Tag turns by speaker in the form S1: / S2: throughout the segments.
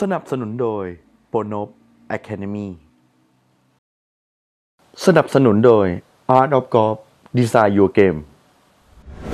S1: สนับสนุนโดย p o n o p Academy สนับสนุนโดย Art of Golf Design Your Game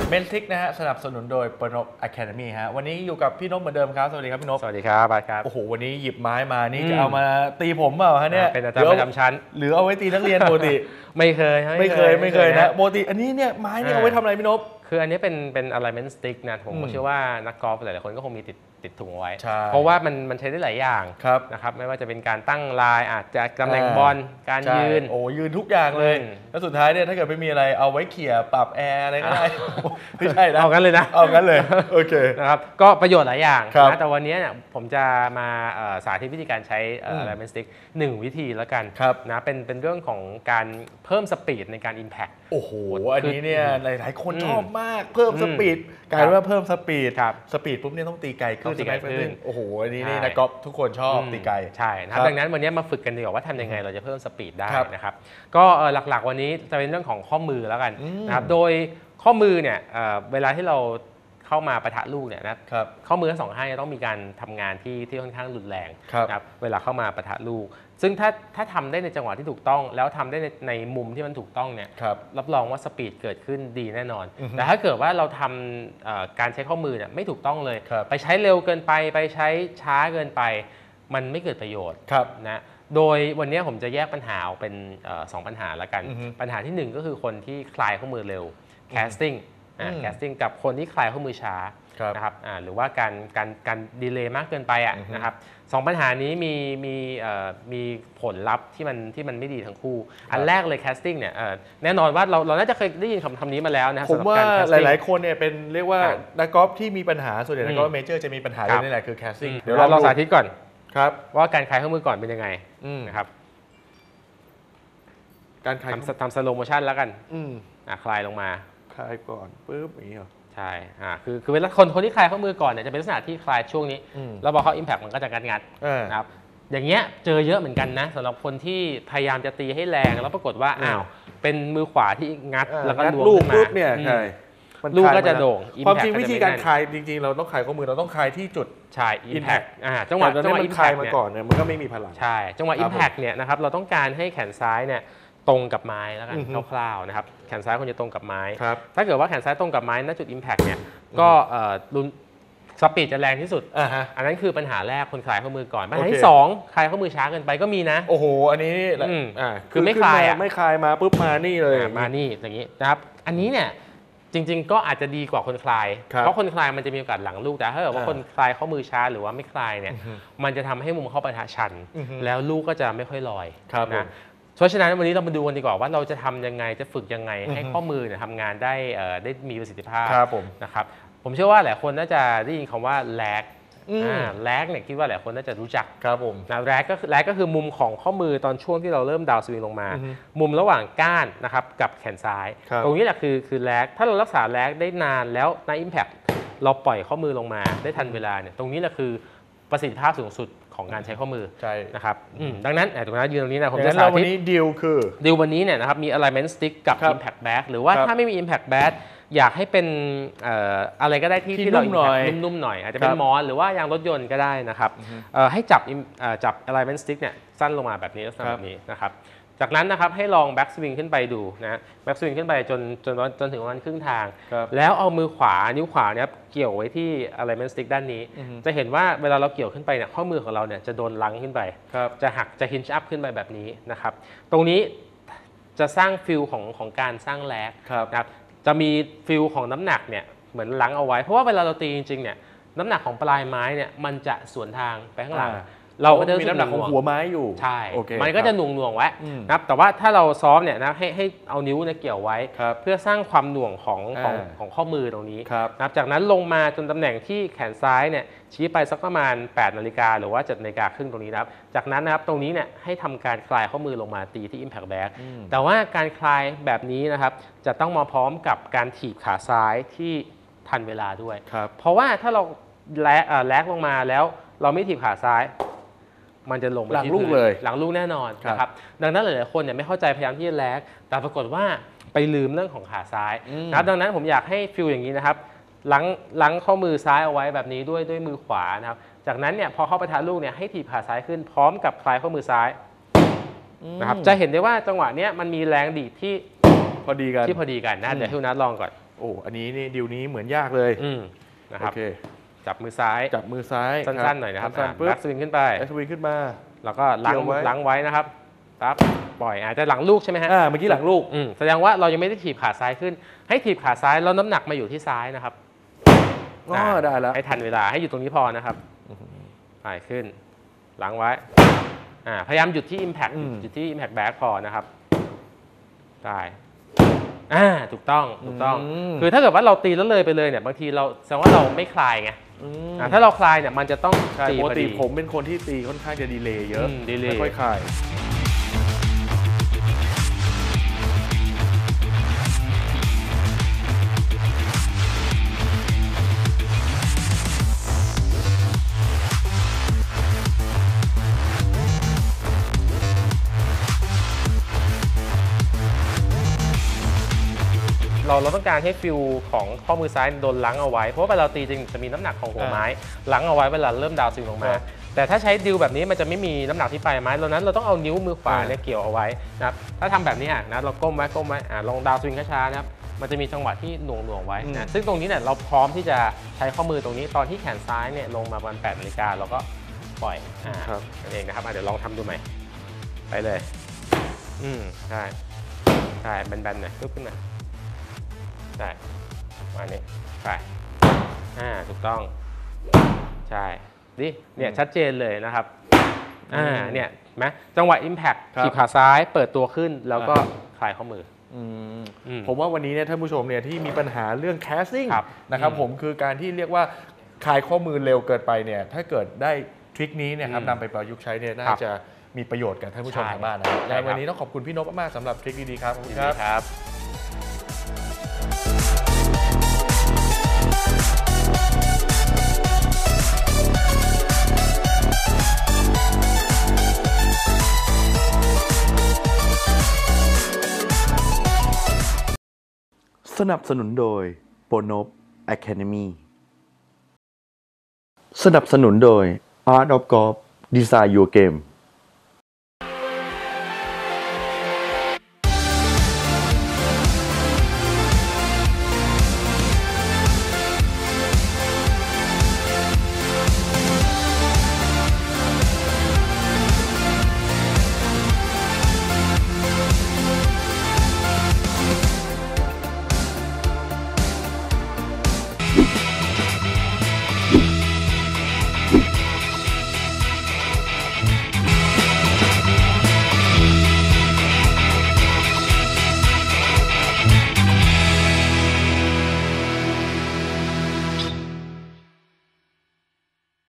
S2: เมนทิกนะฮะสนับสนุนโดยปนกอะคาเดมี่ฮะวันนี้อยู่กับพี่นพเหมือนเดิมครับ สวัสดีครับพี่นพ
S3: สวัสดีครับบาสครับ
S2: โอ้โห วันนี้หยิบไม้มานี่
S3: อืม
S2: จะเอามาตีผมเปล่าฮะเนี่ย
S3: เป็นอาจารย์ประจำชั้น
S2: หรือเอาไว้ตีนักเรียนปกติ
S3: ไม่เคย
S2: ไม่เคยไม่เคยนะปกติอันนี้เนี่ยไม้เนี่ย
S3: อ่า
S2: เอาไว้ทำอะไรพี่นพ
S3: คืออันนี้เป็นเป็น alignment stick นะผม
S2: อืม
S3: ก็เชื่อว่านักกอล์ฟหลายๆคนก็คงมีติด ติดถุงเอาไว้
S2: ใช่
S3: เพราะว่ามันมันใช้ได้หลายอย่าง
S2: ครับ
S3: นะครับไม่ว่าจะเป็นการตั้งลายอาจจะตำแหน่ง
S2: อ่า
S3: บอลการ
S2: ใช่
S3: ยืน
S2: โอ้ยืนทุกอย่างเลย
S3: อืม
S2: แล้วสุดท้ายเนี่ยถ้าเกิดไม่มีอะไรเอาไว้เขี่ยปรับแอร์อะไรก็ได้ ไม่ใช่นะ
S3: เอากันเลยนะ
S2: เอางั้นเลย โอเค
S3: นะครับก็ประโยชน์หลายอย่าง
S2: ครับ
S3: นะแต่วันนี้เนี่ยผมจะมาเอ่อสาธิตวิธีการใช้เอ่อ
S2: ม
S3: alignment stick หนึ่งวิธีแล้วกัน
S2: ครับ
S3: นะเป็นเป็นเรื่องของการเพิ่มสปีดในการ impact
S2: โอ้โห อันนี้เนี่ยหลาย ๆ คน
S3: อืม
S2: ชอบมาก เพิ่ม
S3: อืม
S2: สปีดกลายเป็นว่าเพิ่มสปีด
S3: ครับ
S2: สปีดปุ๊บเนี่ยต้องตีไกลขึ้น
S3: ต้องตีไกลขึ้น
S2: โอ้โหอันนี้นี่
S3: ใช่
S2: นะก๊อฟทุกคนชอบตีไกล
S3: ใช่นะค
S2: ครั
S3: รับบดังนั้นวันนี้มาฝึกกันดีกว่าว่าทำยังไงเราจะเพิ่มสปีดได้
S2: ครับ
S3: นะครับก็เอ่อหลักๆวันนี้จะเป็นเรื่องของข้อมือแล้วกัน
S2: อืม
S3: นะครับโดยข้อมือเนี่ยเอ่อเวลาที่เรา เข้ามาประทะลูกเนี่ยนะครับข้อมือทั้งสองข้างจะต้องมีการทำงานที่ที่ค่อนข้างรุนแรง
S2: ครับ
S3: นะครับเวลาเข้ามาประทะลูก ซึ่งถ้าถ้าทำได้ในจังหวะที่ถูกต้อง แล้วทำได้ในในมุมที่มันถูกต้องเนี่ย
S2: ครับ
S3: รับรองว่าสปีดเกิดขึ้นดีแน่นอน
S2: อือฮึ
S3: แต่ถ้าเกิดว่าเราทำเอ่อการใช้ข้อมือเนี่ยไม่ถูกต้องเลย
S2: ครับ
S3: ไปใช้เร็วเกินไปไปใช้ช้าเกินไป มันไม่เกิดประโยชน์
S2: ครับ
S3: นะโดยวันนี้ผมจะแยกปัญหาออกเป็นเออสองปัญหาละกัน
S2: อือฮึ
S3: ปัญหาที่หนึ่งก็คือคนที่คลายข้อมือเร็ว casting อ่า
S2: อืม
S3: casting กับคนที่คลายข้อมือช้า
S2: ครับ
S3: นะครับอ่าหรือว่าการการการดีเลย์มากเกินไปอะ
S2: อือฮึ
S3: นะครับสองปัญหานี้มีมีเอ่อมีผลลัพธ์ที่มันที่มันไม่ดีทั้งคู่ อันแรกเลย casting เนี่ยเอ่อแน่นอนว่าเราเราน่าจะเคยได้ยินคำคำนี้มาแล้วนะครับ
S2: ผม
S3: สำหรับ
S2: ว่า
S3: การ
S2: ห
S3: casting
S2: ลาย ๆ คนเนี่ยเป็นเรียกว่า
S3: ครับ
S2: นักกอล์ฟที่มีปัญหาส่วนใหญ่นักกอล์ฟ
S3: อืม
S2: เมเจอร์จะมีปัญหา
S3: ครั
S2: เรื่อบงนี้แหละคือ
S3: อื
S2: casting
S3: ม
S2: เดี๋ยว
S3: เรา
S2: เรา
S3: เราสาธิตก่อน
S2: ครับ
S3: ว่าการคลายข้อมือก่อนเป็นยังไง
S2: อืม
S3: นะครับ
S2: การคลาย
S3: ทำทำสโลโมชันแล้วกัน
S2: อืม
S3: อะคลายลงมา
S2: คลายก่อนปุ๊บอย่างนี้เหรอ
S3: ใช่อ่าคือคือเวลาคนคนที่คลายข้อมือก่อนเนี่ยจะเป็นลักษณะที่คลายช่วงนี้
S2: อืม
S3: แล้วพอเขา impact มันก็จะงัดงัดนะครับอย่างเงี้ยเจอเยอะเหมือนกันนะสำหรับคนที่พยายามจะตีให้แรงแล้วปรากฏว่า
S2: อ้า
S3: วเป็นมือขวาที่งัด
S2: อ่า
S3: แล้วก็
S2: ด
S3: ล้วง
S2: ลูก
S3: ขึ้นมา
S2: ปุ๊บเนี่ย
S3: อืม
S2: ใช่มัน
S3: ลูก
S2: คลาย
S3: ก็จะโด่ง
S2: ความ
S3: impact
S2: จริงวิธีการคลายจริง ๆ เราต้องคลายข้อมือเราต้องคลายที่จุด
S3: ใช่ impact
S2: impact
S3: อ่าจังหวะ
S2: แต่
S3: จังหวะ
S2: ตอนนี้มันคลายมา
S3: เนี่ย
S2: ก่อนเนี่ยมันก็ไม่มีพลัง
S3: ใช่จังหวะ
S2: ครับ
S3: impact เนี่ยนะครับเราต้องการให้แขนซ้ายเนี่ย ตรงกับไม้แล้วกัน
S2: อือฮึ
S3: คร่าวๆนะครับแขนซ้ายควรจะตรงกับไม้
S2: ครับ
S3: ถ้าเกิดว่าแขนซ้ายตรงกับไม้ณจุด impact เนี่ยก็เอ่อรุนสปีดจะแรงที่สุด
S2: อ่าฮะ
S3: อันนั้นคือปัญหาแรกคนคลายข้อมือก่อนปัญหา
S2: โอเค
S3: ที่สองคลายข้อมือช้าเกินไปก็มีนะ
S2: โอ้โห อันนี้
S3: อืม
S2: อ่า
S3: คือไม่คลายอะ
S2: ไม่คลายมาปุ๊บมานี่เลย
S3: อะมานี่อย่างนี้นะครับอันนี้เนี่ยจริง ๆ ก็อาจจะดีกว่าคนคลาย
S2: ครับ
S3: เพราะคนคลายมันจะมีโอกาสหลังลูกแต่ถ้าเกิดว่า
S2: อ่า
S3: คนคลายข้อมือช้าหรือว่าไม่คลายเนี่ย
S2: อือฮึ
S3: มันจะทำให้มุมเข้าปะทะชัน
S2: อือฮึ
S3: แล้วลูกก็จะไม่ค่อยลอย
S2: ครับผม
S3: นะ เพราะฉะนั้นวันนี้เรามาดูกันดีกว่าว่าเราจะทำยังไงจะฝึกยังไงให้
S2: อือฮึ
S3: ข้อมือเนี่ยทำงานได้เอ่อได้มีประสิทธิภาพ
S2: ครับผม
S3: นะครับผมเชื่อว่าหลายคนน่าจะได้ยินคำว่าแลก
S2: อืม
S3: แลกเนี่ยคิดว่าหลายคนน่าจะรู้จัก
S2: ครับผม
S3: นะแรกก็คือแรกก็คือมุมของข้อมือตอนช่วงที่เราเริ่มดาวน์สวิงลงมา
S2: อือฮึ
S3: มุมระหว่างก้านนะครับกับแขนซ้าย
S2: ครับ
S3: ตรงนี้แหละคือคือแรกถ้าเรารักษาแรกได้นานแล้วใน Impact เราปล่อยข้อมือลงมาได้ทันเวลาเนี่ยตรงนี้แหละคือประสิทธิภาพสูงสุด ของการใช้ข้อมือ
S2: ใช่
S3: นะครับอืมดังนั้นแอบตรงนั้นยืนตรงนี้นะผม
S2: อย่าง
S3: จะ
S2: นั้น
S3: สา
S2: เราวัน
S3: ธิต
S2: นี้ดีลคือ
S3: ดิววันนี้เนี่ยนะครับมี alignment stick กับ
S2: ครับ
S3: impact back หรือว่า
S2: ครับ
S3: ถ้าไม่มี impact back อยากให้เป็นเอ่ออะไรก็ได้ที่
S2: ที่
S3: ที่เรา
S2: นุ่มหน่อย
S3: impact นุ่มๆหน่อย อาจจะเป็
S2: ครั
S3: น
S2: บ
S3: มอนหรือว่ายางรถยนต์ก็ได้นะครับเอ่อให้จับ im- เอ่อจับ alignment stick เนี่ยสั้นลงมาแบบนี้ลักษณะ
S2: ครับ
S3: แบบนี้นะครับ จากนั้นนะครับให้ลอง back swing ขึ้นไปดูนะ back swing ขึ้นไปจนจนจนถึงประมาณครึ่งทาง
S2: ครับ
S3: แล้วเอามือขวานิ้วขวาเนี่ยเกี่ยวไว้ที่ alignment stick ด้านนี้
S2: อือฮึ
S3: จะเห็นว่าเวลาเราเกี่ยวขึ้นไปเนี่ยข้อมือของเราเนี่ยจะโดนลังขึ้นไป
S2: ครับ
S3: จะหักจะ hinge up ขึ้นไปแบบนี้นะครับ ตรงนี้จะสร้างฟิลของของการสร้างแลก
S2: ครับ
S3: นะครับจะมีฟิลของน้ำหนักเนี่ยเหมือนลังเอาไว้ เพราะว่าเวลาเราตีจริงๆเนี่ยน้ำหนักของปลายไม้เนี่ยมันจะสวนทางไปข้างหลัง
S2: อ่า
S3: เราก็จะ
S2: มีน้ำหนักของหัวไม้อยู่
S3: ใช่
S2: โอเค
S3: มันก็
S2: ค
S3: จะ
S2: รับ
S3: หน่วงหน่วงๆไว้
S2: อืม
S3: นะครับแต่ว่าถ้าเราซ้อมเนี่ยนะให้ให้เอานิ้วเนี่ยเกี่ยวไว้
S2: ครับ
S3: เพื่อสร้างความหน่วงของของ
S2: อ่า
S3: ของข้อมือตรงนี้
S2: ครับ
S3: นะครับจากนั้นลงมาจนตำแหน่งที่แขนซ้ายเนี่ยชี้ไปสักประมาณ 8 นาฬิกาหรือว่า7นาฬิกาครึ่งตรงนี้นะครับ จากนั้นนะครับตรงนี้เนี่ยให้ทำการคลายข้อมือลงมาตีที่ Impact Back
S2: อืม
S3: แต่ว่าการคลายแบบนี้นะครับจะต้องมาพร้อมกับการถีบขาซ้ายที่ทันเวลาด้วย
S2: ครับ
S3: เพราะว่าถ้าเราแลกเอ่อแลกลงมาแล้วเราไม่ถีบขาซ้าย มันจะลงไป
S2: หลัง
S3: ที่
S2: ลูก
S3: พื้น
S2: เลย
S3: หลังลูกแน่นอน
S2: ครับ
S3: นะครับดังนั้นหลายๆคนเนี่ยไม่เข้าใจพยายามที่จะแลกแต่ปรากฏว่าไปลืมเรื่องของขาซ้าย
S2: อืม
S3: นะครับดังนั้นผมอยากให้ฟิลอย่างนี้นะครับหลังหลังข้อมือซ้ายเอาไว้แบบนี้ด้วยด้วยมือขวานะครับจากนั้นเนี่ยพอเข้าไปทานลูกเนี่ยให้ถีบขาซ้ายขึ้นพร้อมกับคลายข้อมือซ้ายนะครับจะเห็นได้ว่าจังหวะเนี้ยมันมีแรงดีดที่
S2: พอดีกัน
S3: ที่พอดีกันนะ
S2: อืม
S3: เดี๋ยวให้คุณนัทลองก่อน
S2: โอ้ อันนี้นี่ดิวนี้เหมือนยากเลย
S3: อืมนะครับ
S2: โอเค
S3: จับมือซ้าย
S2: จับมือซ้าย
S3: สั้นๆหน่อยนะครับ
S2: สั้นๆปุ๊บ
S3: แบ็กสวิงขึ้นไป
S2: แอสวินขึ้นมา
S3: แล้วก็ล้าง
S2: เกี่ยวไว้
S3: ล้างไว้นะครับปั๊บปล่อยอาจจะหลังลูกใช่ไหมฮะ
S2: อ่าเมื่อกี้หลังลูก
S3: อืมแสดงว่าเรายังไม่ได้ถีบขาซ้ายขึ้น ให้ถีบขาซ้ายแล้วน้ำหนักมาอยู่ที่ซ้ายนะครับ
S2: อ๋อได้แล้ว
S3: ให้ทันเวลาให้อยู่ตรงนี้พอนะครับไปขึ้นล้างไว้อ่าพยายามหยุดที่ Impact
S2: อืม
S3: หยุดที่ Impact Back พอนะครับได้ อ่าถูกต้องถูกต้อง
S2: ม
S3: คือถ้าเกิดว่าเราตีแล้วเลยไปเลยเนี่ยบางทีเราแสดงว่าเราไม่คลายไง
S2: ม
S3: อ่าถ้าเราคลายเนี่ยมันจะต้อง
S2: ใช่
S3: ตี
S2: ป
S3: พ
S2: ก
S3: อ
S2: ติ
S3: ดี
S2: ผมเป็นคนที่ตีค่อนข้างจะดีเลย์เยอะ
S3: อืม delay
S2: ไม่ค่อยคลาย
S3: เราเราต้องการให้ฟิลของข้อมือซ้ายโดนลังเอาไว้ เพราะว่าเวลาเราตีจริงจะมีน้ำหนักของหัวไม้ลังเอาไว้เวลาเริ่มดาวน์สวิงลงมา
S2: ครับ
S3: แต่ถ้าใช้ดิวแบบนี้มันจะไม่มีน้ำหนักที่ปลายไม้ดังนั้นเราต้องเอานิ้วมือขวา
S2: อ่า
S3: เนี่ยเกี่ยวเอาไว้นะครับถ้าทำแบบนี้อะนะเราก้มไว้ก้มไว้อะลองดาวน์สวิงช้าๆนะครับมันจะมีจังหวะที่หน่วงหน่วงๆไว้นะซึ่งตรงนี้เนี่ยเราพร้อมที่จะใช้ข้อมือตรงนี้ตอนที่แขนซ้ายเนี่ยลงมาประมาณ8นาฬิกาเราก็ปล่อยอ่า
S2: ครับ
S3: นั่นเองนะครับอะเดี๋ยวลองทำดูใหม่ไปเลย อืมใช่ใช่แบนๆหน่อยปึ๊บขึ้นมา ใช่มานี่ไปอ่าถูกต้องใช่ดิเนี่ยชัดเจนเลยนะครับอ่าเนี่ยเห็นไหมจังหวะ Impact
S2: ครับ
S3: ขีบขาซ้ายเปิดตัวขึ้นแล้วก็
S2: อ่
S3: คลายข้อมือ
S2: อืม
S3: อืม
S2: ผมว่าวันนี้เนี่ยท่านผู้ชมเนี่ยที่มีปัญหาเรื่องแคสซิ่ง
S3: ครับ
S2: นะครับ
S3: อืม
S2: ผมคือการที่เรียกว่าคลายข้อมือเร็วเกินไปเนี่ยถ้าเกิดได้ทริคนี้เนี่ยครับ
S3: อืม
S2: นำไปประยุกต์ใช้เนี่ยน่า
S3: ครับ
S2: จะมีประโยชน์กับท่านผู้ชม
S3: ใช่
S2: ทางบ้านนะครับ
S3: ใช่ครับ
S2: และวันนี้ต้องขอบคุณพี่นพมากๆสำหรับทริคดีๆครับขอบคุณ
S3: ยิน
S2: ค
S3: ดี
S2: รับ
S3: ครับ
S1: สนับสนุนโดยโปโน Academy สนับสนุนโดย Art of Golf Design Your Game